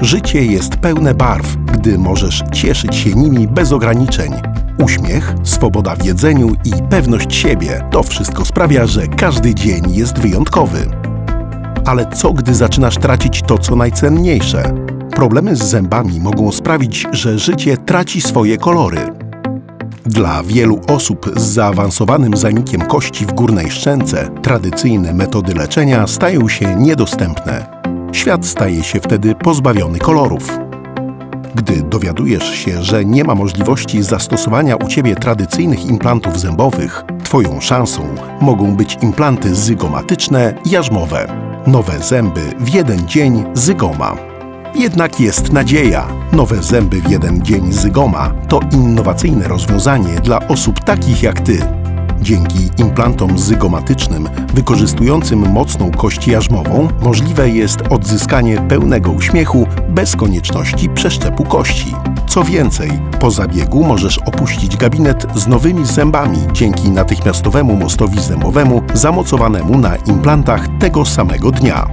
Życie jest pełne barw, gdy możesz cieszyć się nimi bez ograniczeń. Uśmiech, swoboda w jedzeniu i pewność siebie to wszystko sprawia, że każdy dzień jest wyjątkowy. Ale co gdy zaczynasz tracić to, co najcenniejsze? Problemy z zębami mogą sprawić, że życie traci swoje kolory. Dla wielu osób z zaawansowanym zanikiem kości w górnej szczęce tradycyjne metody leczenia stają się niedostępne. Świat staje się wtedy pozbawiony kolorów. Gdy dowiadujesz się, że nie ma możliwości zastosowania u ciebie tradycyjnych implantów zębowych, twoją szansą mogą być implanty zygomatyczne jarzmowe. Nowe zęby w jeden dzień zygoma. Jednak jest nadzieja. Nowe zęby w jeden dzień zygoma to innowacyjne rozwiązanie dla osób takich jak ty. Dzięki implantom zygomatycznym wykorzystującym mocną kość jarzmową możliwe jest odzyskanie pełnego uśmiechu bez konieczności przeszczepu kości. Co więcej, po zabiegu możesz opuścić gabinet z nowymi zębami dzięki natychmiastowemu mostowi zębowemu zamocowanemu na implantach tego samego dnia.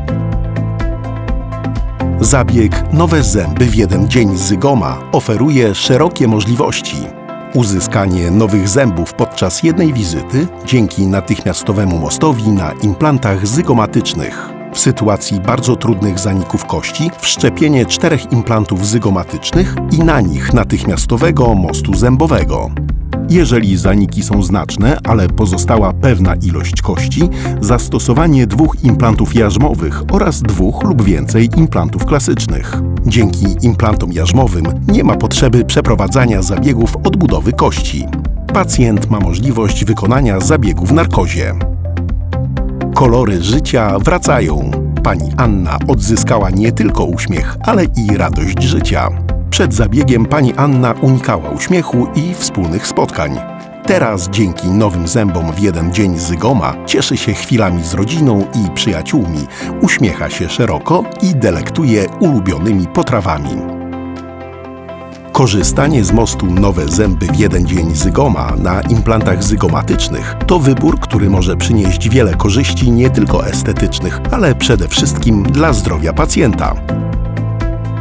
Zabieg Nowe Zęby w jeden dzień Zygoma oferuje szerokie możliwości. Uzyskanie nowych zębów podczas jednej wizyty dzięki natychmiastowemu mostowi na implantach zygomatycznych. W sytuacji bardzo trudnych zaników kości wszczepienie czterech implantów zygomatycznych i na nich natychmiastowego mostu zębowego. Jeżeli zaniki są znaczne, ale pozostała pewna ilość kości, zastosowanie dwóch implantów jarzmowych oraz dwóch lub więcej implantów klasycznych. Dzięki implantom jarzmowym nie ma potrzeby przeprowadzania zabiegów odbudowy kości. Pacjent ma możliwość wykonania zabiegu w narkozie. Kolory życia wracają. Pani Anna odzyskała nie tylko uśmiech, ale i radość życia. Przed zabiegiem pani Anna unikała uśmiechu i wspólnych spotkań. Teraz dzięki nowym zębom w jeden dzień zygoma cieszy się chwilami z rodziną i przyjaciółmi, uśmiecha się szeroko i delektuje ulubionymi potrawami. Korzystanie z mostu Nowe Zęby w jeden dzień zygoma na implantach zygomatycznych to wybór, który może przynieść wiele korzyści nie tylko estetycznych, ale przede wszystkim dla zdrowia pacjenta.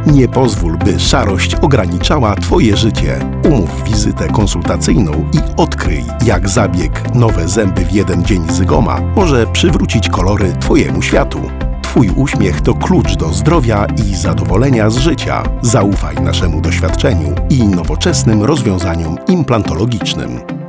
Nie pozwól, by szarość ograniczała Twoje życie. Umów wizytę konsultacyjną i odkryj, jak zabieg Nowe Zęby w jeden dzień zygoma może przywrócić kolory Twojemu światu. Twój uśmiech to klucz do zdrowia i zadowolenia z życia. Zaufaj naszemu doświadczeniu i nowoczesnym rozwiązaniom implantologicznym.